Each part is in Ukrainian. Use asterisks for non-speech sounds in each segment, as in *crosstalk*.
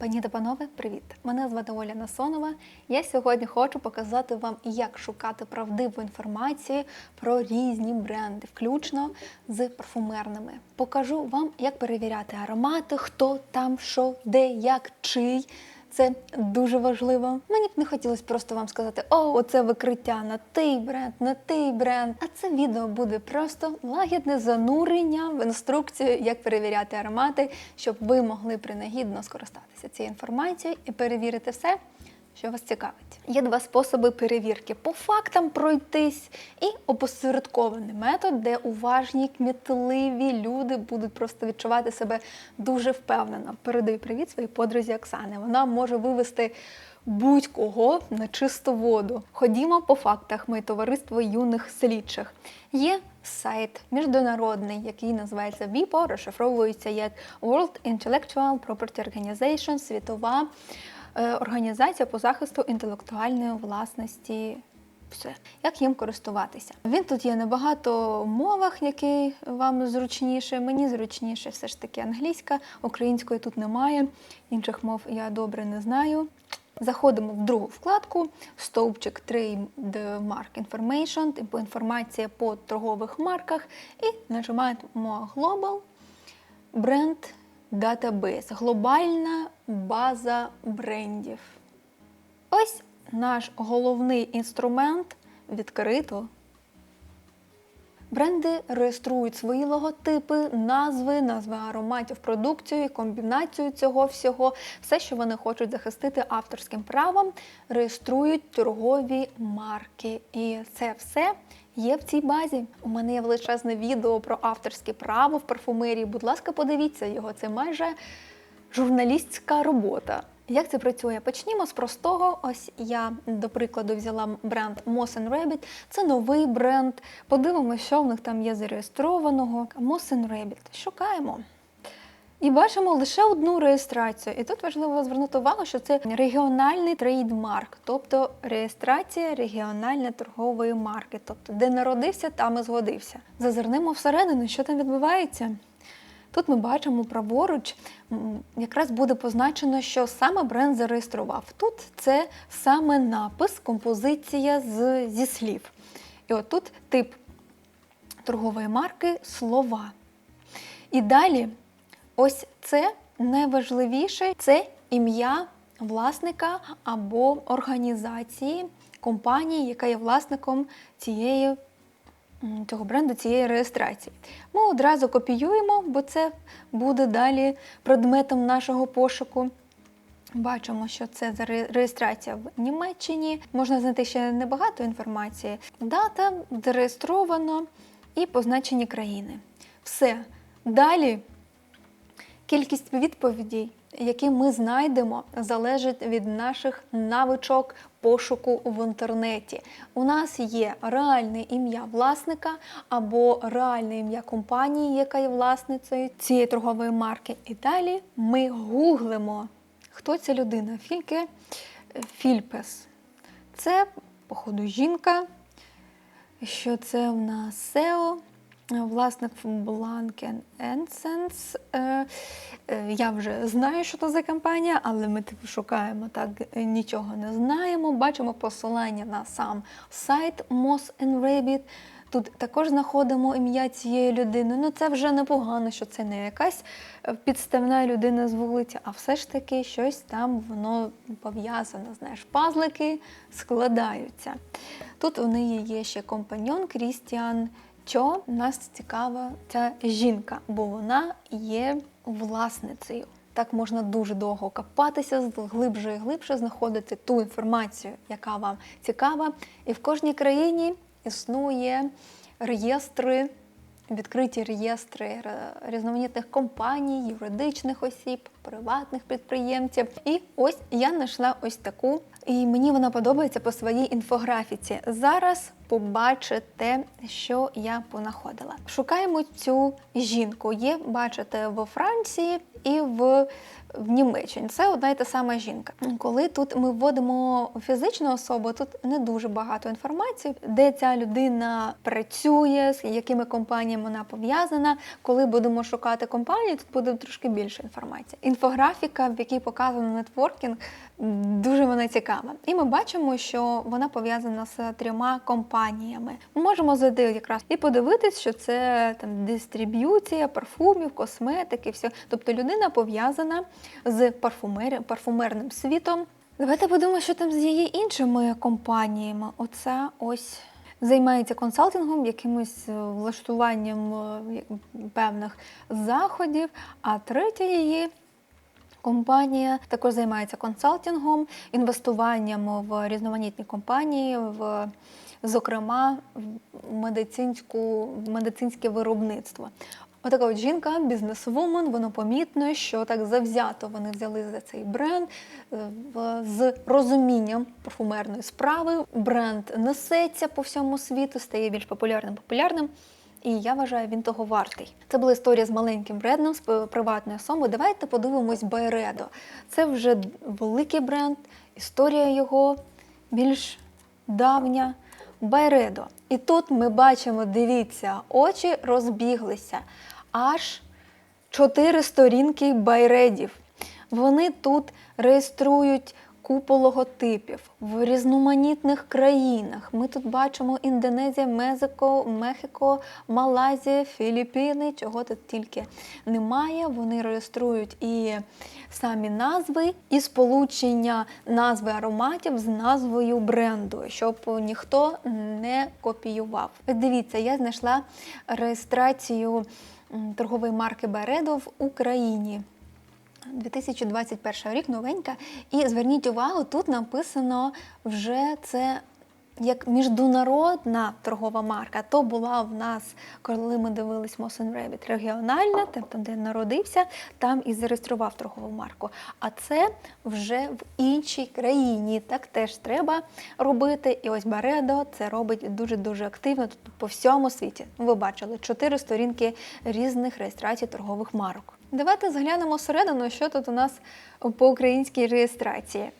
Пані та панове, привіт! Мене звати Оля Насонова. Я сьогодні хочу показати вам, як шукати правдиву інформацію про різні бренди, включно з парфумерними. Покажу вам, як перевіряти аромати, хто там, що, де, як, чий. Це дуже важливо. Мені б не хотілося просто вам сказати, о, оце викриття на той бренд, на той бренд. А це відео буде просто лагідне занурення в інструкцію, як перевіряти аромати, щоб ви могли принагідно скористатися цією інформацією і перевірити все, що вас цікавить. Є два способи перевірки: по фактам пройтись і опосередкований метод, де уважні, кмітливі люди будуть просто відчувати себе дуже впевнено. Передаю привіт своїй подрузі Оксани. Вона може вивести будь-кого на чисту воду. Ходімо по фактах. Ми товариство юних слідчих. Є сайт міжнародний, який називається WIPO, розшифровується як World Intellectual Property Organization, світова організація по захисту інтелектуальної власності. Все, як їм користуватися? Він тут є на багато мовах, які вам зручніше. Мені зручніше все ж таки англійська, української тут немає. Інших мов я добре не знаю. Заходимо в другу вкладку, стовпчик Trade Mark Information, типу інформація по торгових марках, і нажимаємо Global Brand Database, глобальна база брендів. Ось наш головний інструмент відкрито. Бренди реєструють свої логотипи, назви, назви ароматів, продукцію, комбінацію цього всього, все, що вони хочуть захистити авторським правом, реєструють торгові марки. І це все є в цій базі. У мене є величезне відео про авторське право в парфумерії. Будь ласка, подивіться його. Це майже журналістська робота. Як це працює? Почнімо з простого. Ось я, до прикладу, взяла бренд Moss Rabbit. Це новий бренд. Подивимося, що в них там є зареєстрованого. Moss Rabbit. Шукаємо. І бачимо лише одну реєстрацію. І тут важливо звернути увагу, що це регіональний трейдмарк, тобто реєстрація регіональної торгової марки. Тобто, де народився, там і згодився. Зазирнемо всередину, що там відбувається. Тут ми бачимо праворуч, якраз буде позначено, що саме бренд зареєстрував. Тут це саме напис, композиція з, зі слів. І от тут тип торгової марки слова. І далі, ось це найважливіше це ім'я власника або організації, компанії, яка є власником цієї цього бренду, цієї реєстрації. Ми одразу копіюємо, бо це буде далі предметом нашого пошуку. Бачимо, що це за реєстрація в Німеччині. Можна знайти ще небагато інформації. Дата зареєстровано і позначені країни. Все. Далі кількість відповідей, які ми знайдемо, залежить від наших навичок пошуку в інтернеті. У нас є реальне ім'я власника або реальне ім'я компанії, яка є власницею цієї торгової марки. І далі ми гуглимо, хто ця людина. Фільке Фільпес. Це, походу, жінка. Що це в нас SEO, власник Blanken Essence. Е, е, Я вже знаю, що це за компанія, але ми типу, шукаємо так, нічого не знаємо. Бачимо посилання на сам сайт Moss Rabbit. Тут також знаходимо ім'я цієї людини. Ну це вже непогано, що це не якась е, підставна людина з вулиці, а все ж таки щось там воно пов'язане. Знаєш, пазлики складаються. Тут у неї є ще компаньон Крістіан Чо. Нас цікава ця жінка, бо вона є власницею. Так можна дуже довго копатися, глибше і глибше знаходити ту інформацію, яка вам цікава. І в кожній країні існує реєстри, відкриті реєстри різноманітних компаній, юридичних осіб, приватних підприємців. І ось я знайшла ось таку, і мені вона подобається по своїй інфографіці. Зараз побачите, що я понаходила. Шукаємо цю жінку. Є, бачите, во Франції і в. В Німеччині це одна й та сама жінка. Коли тут ми вводимо фізичну особу, тут не дуже багато інформації, де ця людина працює, з якими компаніями вона пов'язана. Коли будемо шукати компанії, тут буде трошки більше інформації. Інфографіка, в якій показано нетворкінг, дуже вона цікава. І ми бачимо, що вона пов'язана з трьома компаніями. Ми можемо зайти якраз і подивитись, що це там дистриб'юція парфумів, косметики, все. Тобто людина пов'язана з парфумер... парфумерним світом. Давайте подумаємо, що там з її іншими компаніями. Оце ось займається консалтингом, якимось е, влаштуванням е, певних заходів, а третя її. Компанія також займається консалтингом, інвестуванням в різноманітні компанії, в, зокрема в медицинську, медицинське виробництво. Отака от жінка, бізнесвумен, воно помітно, що так завзято вони взяли за цей бренд е, з розумінням парфумерної справи. Бренд несеться по всьому світу, стає більш популярним популярним. І я вважаю, він того вартий. Це була історія з маленьким брендом, з п- приватною особою. Давайте подивимось Байредо. Це вже великий бренд, історія його більш давня. Байредо. І тут ми бачимо, дивіться, очі розбіглися. Аж чотири сторінки байредів. Вони тут реєструють купу логотипів в різноманітних країнах. Ми тут бачимо Індонезія, Мезико, Мехіко, Малайзія, Філіппіни, чого тут тільки немає. Вони реєструють і самі назви, і сполучення назви ароматів з назвою бренду, щоб ніхто не копіював. Дивіться, я знайшла реєстрацію торгової марки Байредо в Україні. 2021 рік новенька. І зверніть увагу, тут написано вже це як міжнародна торгова марка. То була в нас, коли ми дивились Motion Rabbit, регіональна, там, де народився, там і зареєстрував торгову марку. А це вже в іншій країні. Так теж треба робити. І ось Баредо це робить дуже-дуже активно тут по всьому світі. Ви бачили чотири сторінки різних реєстрацій торгових марок. Давайте зглянемо всередину, що тут у нас по українській реєстрації.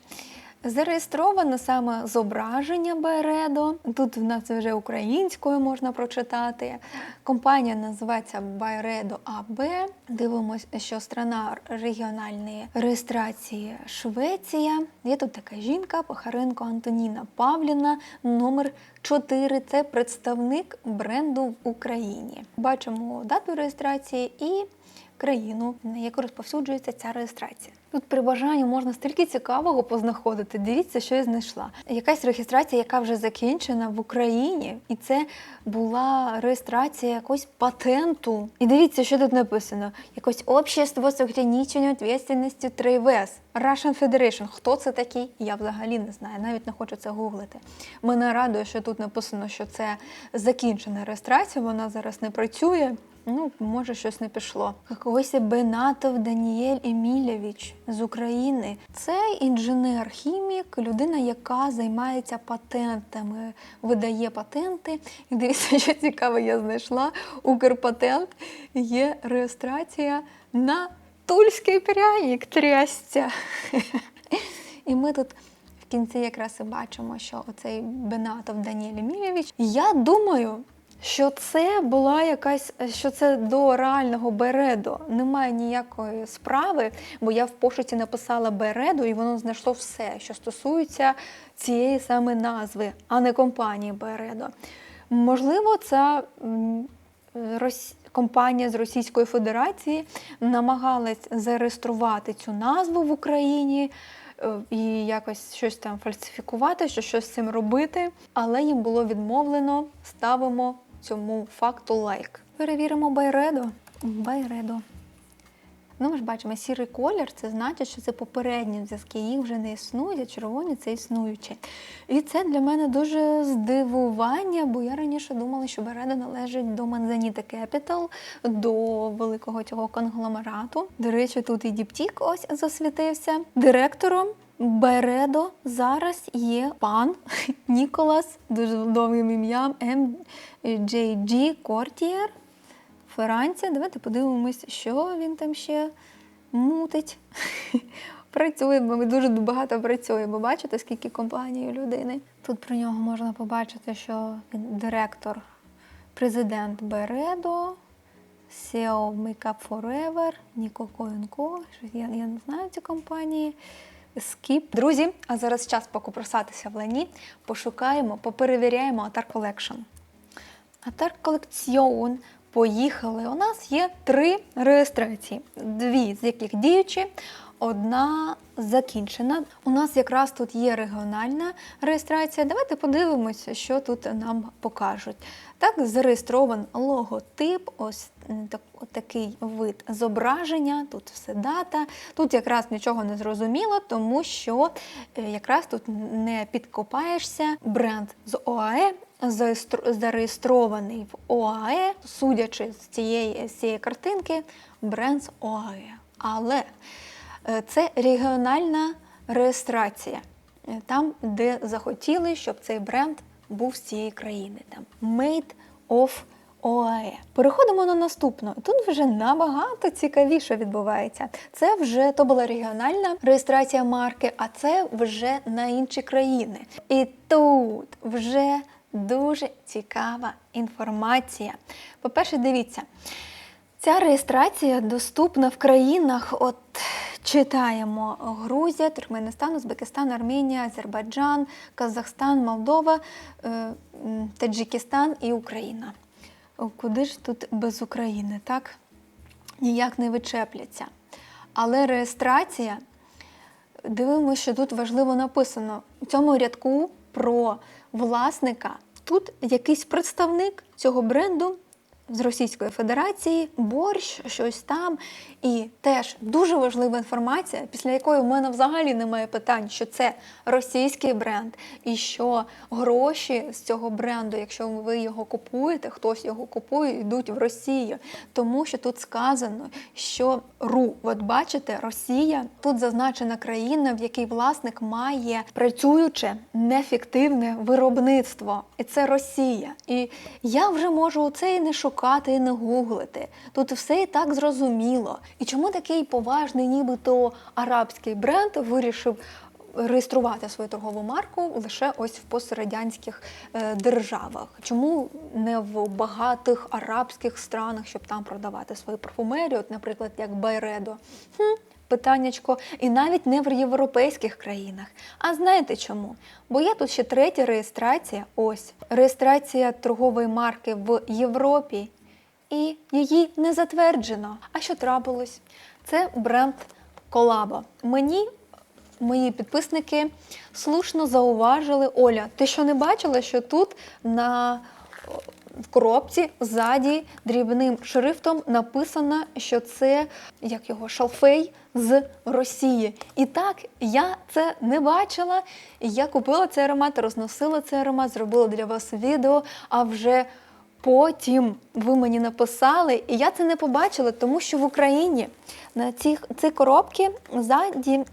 Зареєстровано саме зображення Байредо. Тут в нас вже українською можна прочитати. Компанія називається Байредо АБ. Дивимося, що страна регіональної реєстрації Швеція. Є тут така жінка, Пахаренко Антоніна Павліна, номер 4. Це представник бренду в Україні. Бачимо дату реєстрації і країну, на яку розповсюджується ця реєстрація. Тут при бажанні можна стільки цікавого познаходити. Дивіться, що я знайшла. Якась реєстрація, яка вже закінчена в Україні, і це була реєстрація якогось патенту. І дивіться, що тут написано: якось общество з ограниченням відповідальності 3ВС. Russian Federation. Хто це такий? Я взагалі не знаю, навіть не хочу це гуглити. Мене радує, що тут написано, що це закінчена реєстрація, вона зараз не працює. Ну, може, щось не пішло. Когось Бенатов Даніель Емілєвич з України. Це інженер-хімік, людина, яка займається патентами, видає патенти. І дивіться, *laughs* що цікаво, я знайшла. Укрпатент є реєстрація на тульський пряник трясця. *laughs* І ми тут в кінці якраз і бачимо, що оцей Бенатов Даніель Емілєвич. Я думаю, що це була якась, що це до реального Бередо. Немає ніякої справи, бо я в пошуці написала Бередо, і воно знайшло все, що стосується цієї саме назви, а не компанії Бередо. Можливо, Рос... компанія з Російської Федерації намагалась зареєструвати цю назву в Україні е, і якось щось там фальсифікувати, що щось з цим робити, але їм було відмовлено. Ставимо цьому факту лайк. Перевіримо Байредо. Байредо. Ну, ми ж бачимо, сірий колір це значить, що це попередні зв'язки, їх вже не існує, а червоні це існуючі. І це для мене дуже здивування, бо я раніше думала, що Береда належить до Manzanita Capital, до великого цього конгломерату. До речі, тут і Діптік ось засвітився. Директором Бередо зараз є пан *laughs* Ніколас, дуже довгим ім'ям MJG Courtier. Франція. Давайте подивимось, що він там ще мутить. *laughs* Працює, бо дуже багато працює, бо бачите, скільки компаній у людини. Тут про нього можна побачити, що він директор, президент Бередо, SEO Makeup Forever, Ніко Коєнко. Я, я не знаю ці компанії. Скіп. Друзі, а зараз час покупросатися в лані. Пошукаємо, поперевіряємо Атар Collection. Атар Колекціон. Поїхали. У нас є три реєстрації, дві з яких діючі, одна закінчена. У нас якраз тут є регіональна реєстрація. Давайте подивимося, що тут нам покажуть. Так, зареєстрований логотип, ось так, такий вид зображення, тут все дата. Тут якраз нічого не зрозуміло, тому що е, якраз тут не підкопаєшся. Бренд з ОАЕ зареєстрований в ОАЕ, судячи з цієї, з цієї картинки, бренд з ОАЕ. Але е, це регіональна реєстрація, е, там, де захотіли, щоб цей бренд був з цієї країни. Там Made of ОАЕ. Переходимо на наступну. Тут вже набагато цікавіше відбувається. Це вже то була регіональна реєстрація марки, а це вже на інші країни. І тут вже дуже цікава інформація. По-перше, дивіться, ця реєстрація доступна в країнах. От читаємо Грузія, Туркменистан, Узбекистан, Арменія, Азербайджан, Казахстан, Молдова, е, Таджикистан і Україна. Куди ж тут без України, так? Ніяк не вичепляться. Але реєстрація, дивимося, що тут важливо написано у цьому рядку про власника. Тут якийсь представник цього бренду з Російської Федерації, борщ, щось там. І теж дуже важлива інформація, після якої в мене взагалі немає питань, що це російський бренд, і що гроші з цього бренду, якщо ви його купуєте, хтось його купує, йдуть в Росію. Тому що тут сказано, що РУ, от бачите, Росія, тут зазначена країна, в якій власник має працююче неефективне виробництво. І це Росія. І я вже можу це і не шукати, і не гуглити. Тут все і так зрозуміло. І чому такий поважний, нібито арабський бренд вирішив реєструвати свою торгову марку лише ось в пострадянських е, державах? Чому не в багатих арабських странах, щоб там продавати свою парфумерію, от, наприклад, як Байредо? Хм, питаннячко, і навіть не в європейських країнах. А знаєте чому? Бо є тут ще третя реєстрація. Ось реєстрація торгової марки в Європі, і її не затверджено. А що трапилось? Це бренд Колабо. Мені. Мої підписники слушно зауважили, Оля, ти що не бачила, що тут на в коробці ззаді дрібним шрифтом написано, що це як його шалфей з Росії. І так, я це не бачила. Я купила цей аромат, розносила цей аромат, зробила для вас відео, а вже потім ви мені написали, і я це не побачила, тому що в Україні на ці, ці коробки ззаді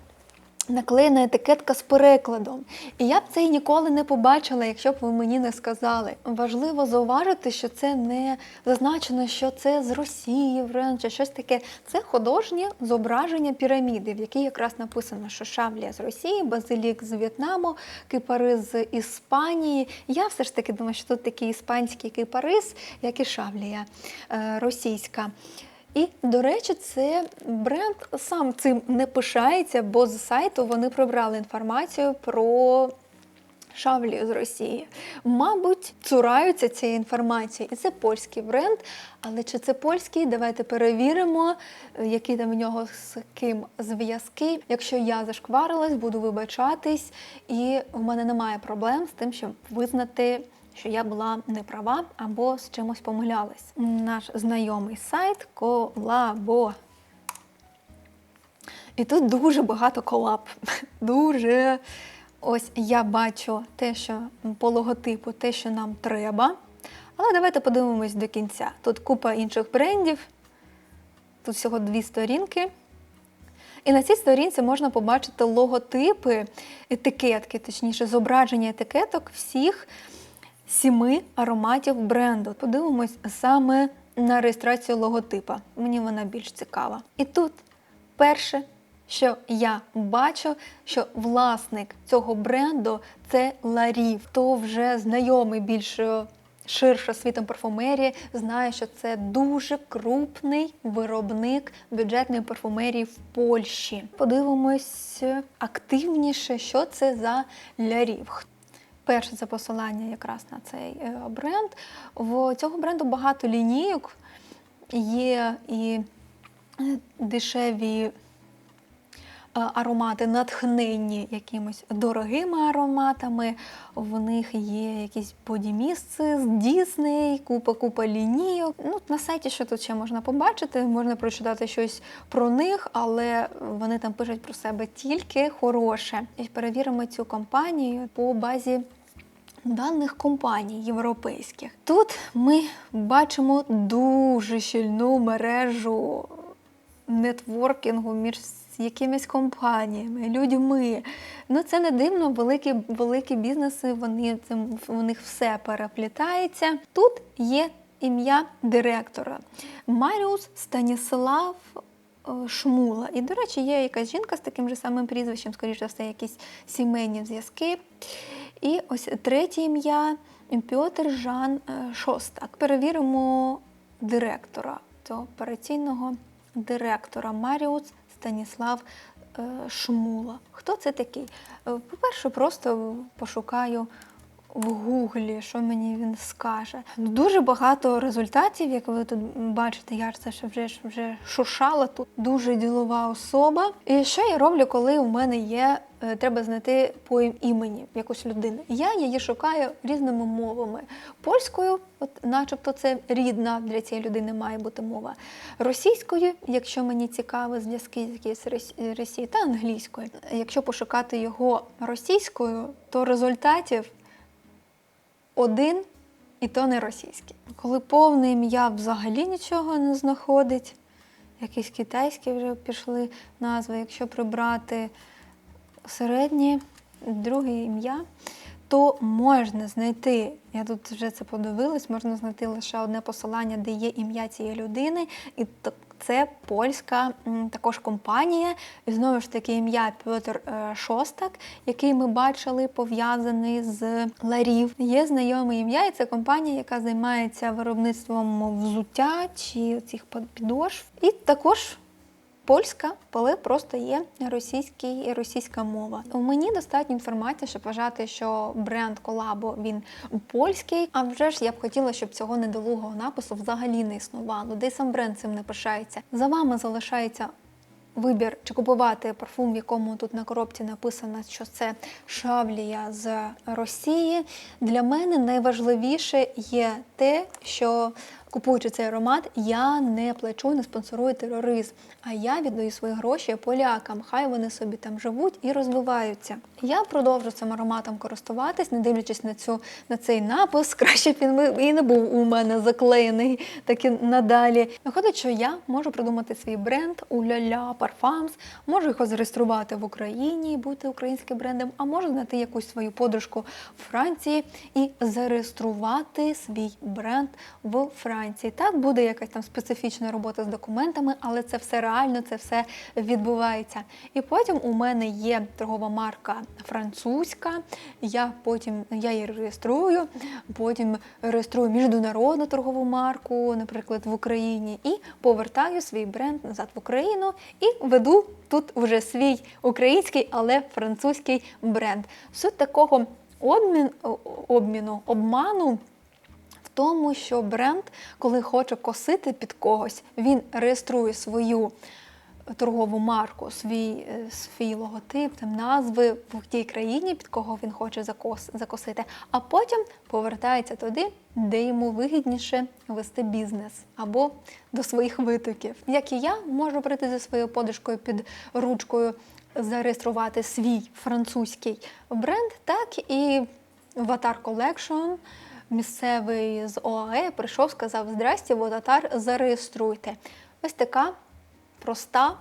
наклеєна етикетка з перекладом. І я б це й ніколи не побачила, якщо б ви мені не сказали. Важливо зауважити, що це не зазначено, що це з Росії, чи щось таке. Це художнє зображення піраміди, в якій якраз написано, що шавлія з Росії, базилік з В'єтнаму, кипариз з Іспанії. Я все ж таки думаю, що тут такий іспанський кипариз, як і шавлія е, російська. І, до речі, це бренд сам цим не пишається, бо з сайту вони прибрали інформацію про шавлію з Росії. Мабуть, цураються цієї інформації. І це польський бренд. Але чи це польський? Давайте перевіримо, які там в нього з ким зв'язки. Якщо я зашкварилась, буду вибачатись, і в мене немає проблем з тим, щоб визнати що я була не права або з чимось помилялась. Наш знайомий сайт Колабо. І тут дуже багато колаб. *laughs* Дуже. Ось я бачу те, що по логотипу, те, що нам треба. Але давайте подивимось до кінця. Тут купа інших брендів. Тут всього дві сторінки. І на цій сторінці можна побачити логотипи, етикетки, точніше, зображення етикеток всіх сіми ароматів бренду. Подивимось саме на реєстрацію логотипа. Мені вона більш цікава. І тут Перше, що я бачу, що власник цього бренду це Ларів. Хто вже знайомий більш е, ширше світом парфумерії, знає, що це дуже крупний виробник бюджетної парфумерії в Польщі. Подивимось активніше, що це за Лярів. Перше це посилання якраз на цей е, бренд. В цього бренду багато лінійок. Є і е, дешеві е, аромати, натхненні якимось дорогими ароматами. В них є якісь бодімісти з Дісней, купа-купа лінійок. Ну, на сайті що тут ще можна побачити, можна прочитати щось про них, але вони там пишуть про себе тільки хороше. І перевіримо цю компанію по базі даних компаній європейських. Тут ми бачимо дуже щільну мережу нетворкінгу між якимись компаніями, людьми. Ну це не дивно, великі, великі бізнеси, вони цим у них все переплітається. Тут є ім'я директора Маріус Станіслав Шмула. І, до речі, є якась жінка з таким же самим прізвищем, скоріше за все, якісь сімейні зв'язки. І ось третє ім'я Пьотр Жан е, Шостак. Перевіримо директора цього операційного директора Маріус Станіслав е, Шмула. Хто це такий? Е, По-перше, просто пошукаю в гуглі, що мені він скаже. Дуже багато результатів, як ви тут бачите, я ж це ще вже, вже шуршала тут. Дуже ділова особа. І що я роблю, коли у мене є, е, треба знайти по імені якусь людину. Я її шукаю різними мовами. Польською, от начебто це рідна для цієї людини має бути мова. Російською, якщо мені цікаво зв'язки з Рос- Росії, та англійською. Якщо пошукати його російською, то результатів один і то не російський. Коли повне ім'я взагалі нічого не знаходить, якісь китайські вже пішли назви, якщо прибрати середнє, друге ім'я, то можна знайти, я тут вже це подивилась, можна знайти лише одне посилання, де є ім'я цієї людини, і це польська також компанія. І знову ж таки ім'я Петр е, Шостак, який ми бачили пов'язаний з Ларів. Є знайоме ім'я, і це компанія, яка займається виробництвом взуття чи цих підошв. І також польська, але просто є російський, російська мова. У мені достатньо інформації, щоб вважати, що бренд колабо він польський. А вже ж я б хотіла, щоб цього недолугого напису взагалі не існувало, де сам бренд цим не пишається. За вами залишається. Вибір чи купувати парфум, в якому тут на коробці написано, що це шавлія з Росії. Для мене найважливіше є те, що купуючи цей аромат, я не плачу, не спонсорую тероризм, а я віддаю свої гроші полякам. Хай вони собі там живуть і розвиваються. Я продовжу цим ароматом користуватись, не дивлячись на цю на цей напис. *laughs* Краще б він і не був у мене заклеєний, так і надалі. Виходить, що я можу придумати свій бренд Уляля Парфамс, можу його зареєструвати в Україні, бути українським брендом, а можу знайти якусь свою подружку в Франції і зареєструвати свій бренд в Франції. Так буде якась там специфічна робота з документами, але це все реально, це все відбувається. І потім у мене є торгова марка французька. Я потім я її реєструю, потім реєструю міжнародну торгову марку, наприклад, в Україні, і повертаю свій бренд назад в Україну і веду тут вже свій український, але французький бренд. Суть такого обмін, обміну, обману тому, що бренд, коли хоче косити під когось, він реєструє свою торгову марку, свій, е, свій логотип, там назви в тій країні, під кого він хоче закос, закосити, а потім повертається туди, де йому вигідніше вести бізнес або до своїх витоків. Як і я можу прийти зі своєю подушкою під ручкою, зареєструвати свій французький бренд, так і Ватар Collection місцевий з ОАЕ прийшов, сказав: Здрасті, водотар, зареєструйте. Ось така проста,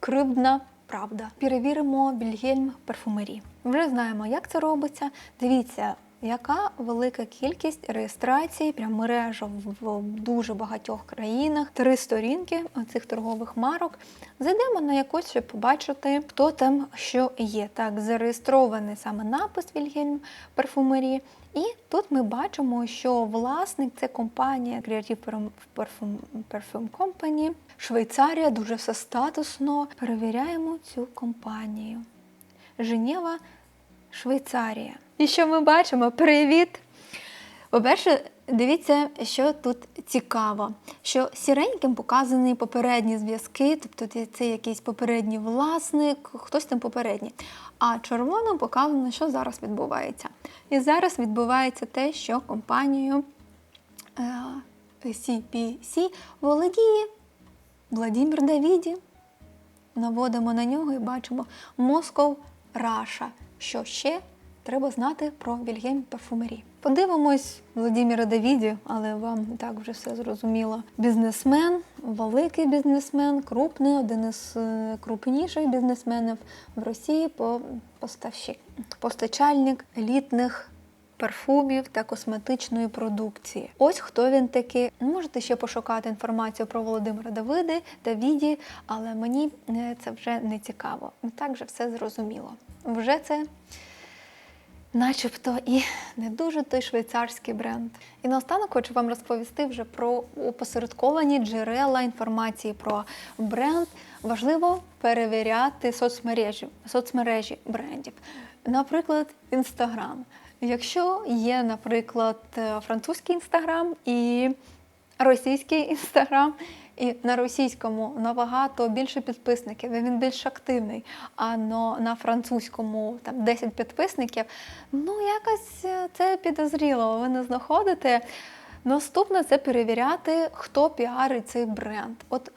кривдна правда. Перевіримо Більгельм парфумері. Вже знаємо, як це робиться. Дивіться, яка велика кількість реєстрацій, прям мережа в, дуже багатьох країнах, три сторінки цих торгових марок. Зайдемо на якусь, щоб побачити, хто там що є. Так, зареєстрований саме напис Вільгельм парфумері. І тут ми бачимо, що власник це компанія Creative Perfume Company, Швейцарія, дуже все статусно. Перевіряємо цю компанію. Женєва, Швейцарія. І що ми бачимо? Привіт! По-перше, дивіться, що тут цікаво, що сіреньким показані попередні зв'язки, тобто це якийсь попередній власник, хтось там попередній. А червоним показано, що зараз відбувається. І зараз відбувається те, що компанію е, CPC володіє Владимир Давіді. Наводимо на нього і бачимо Москов Раша. Що ще треба знати про Вільгельм Парфумері. Подивимось Владіміра Давіді, але вам так вже все зрозуміло. Бізнесмен, великий бізнесмен, крупний, один із е, крупніших бізнесменів в Росії по поставщик, постачальник елітних парфумів та косметичної продукції. Ось хто він такий. Можете ще пошукати інформацію про Володимира Давиди, Давіді, але мені е, це вже не цікаво. І так же все зрозуміло. Вже це начебто і не дуже той швейцарський бренд. І наостанок хочу вам розповісти вже про опосередковані джерела інформації про бренд. Важливо перевіряти соцмережі, соцмережі брендів. Наприклад, Інстаграм. Якщо є, наприклад, французький інстаграм і російський інстаграм, і на російському набагато більше підписників, і він більш активний. А на французькому там 10 підписників, ну якось е, це підозріло. Ви не знаходите. Наступне це перевіряти, хто піарить цей бренд. От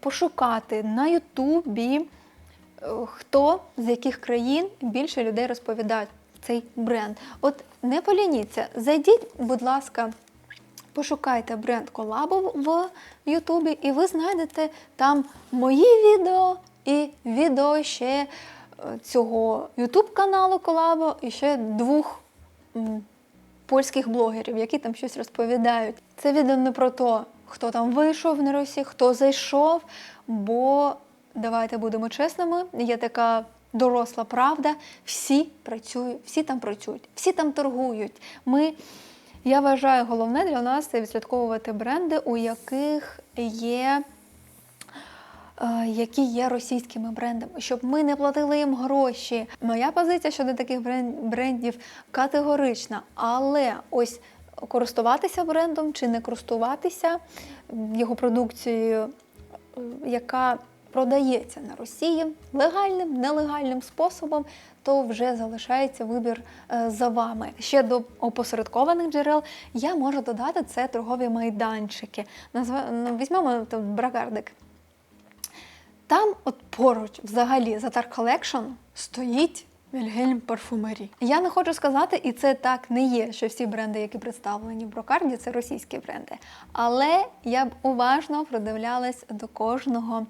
пошукати на Ютубі, е, хто з яких країн більше людей розповідають цей бренд. От не полініться, зайдіть, будь ласка. Пошукайте бренд колабу в Ютубі, і ви знайдете там мої відео і відео ще е, цього Ютуб каналу колабо і ще двох м, польських блогерів, які там щось розповідають. Це відео не про те, хто там вийшов на Росії, хто зайшов. Бо давайте будемо чесними, є така доросла правда. Всі працюють, всі там працюють, всі там торгують. Ми я вважаю, головне для нас це відслідковувати бренди, у яких є. е, Які є російськими брендами, щоб ми не платили їм гроші. Моя позиція щодо таких брен- брендів категорична, але ось користуватися брендом чи не користуватися його продукцією, яка продається на Росії легальним, нелегальним способом, то вже залишається вибір е, за вами. Ще до опосередкованих джерел я можу додати це торгові майданчики. Ну, Візьмемо тут брагардик. Там, от поруч, взагалі, за Tart Collection стоїть Вільгельм Парфумері. Я не хочу сказати, і це так не є, що всі бренди, які представлені в брокарді, це російські бренди. Але я б уважно придивлялась до кожного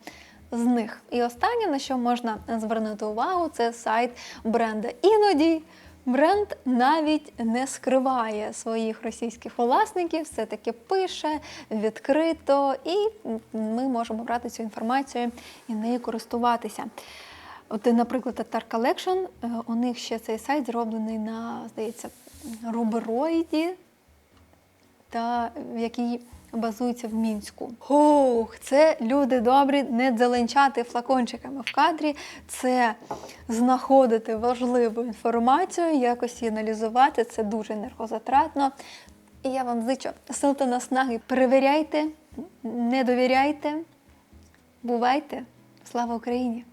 з них. І останнє, на що можна звернути увагу, це сайт бренда. Іноді бренд навіть не скриває своїх російських власників, все-таки пише відкрито, і ми можемо брати цю інформацію і нею користуватися. От, наприклад, Tatar Collection, е, у них ще цей сайт зроблений на, здається, рубероїді, та в якій базується в мінську. Хух, це люди добрі, не дзеленчати флакончиками в кадрі, це знаходити важливу інформацію, якось її аналізувати. Це дуже енергозатратно. І я вам зичу сил та наснаги. Перевіряйте, не довіряйте, бувайте. Слава Україні!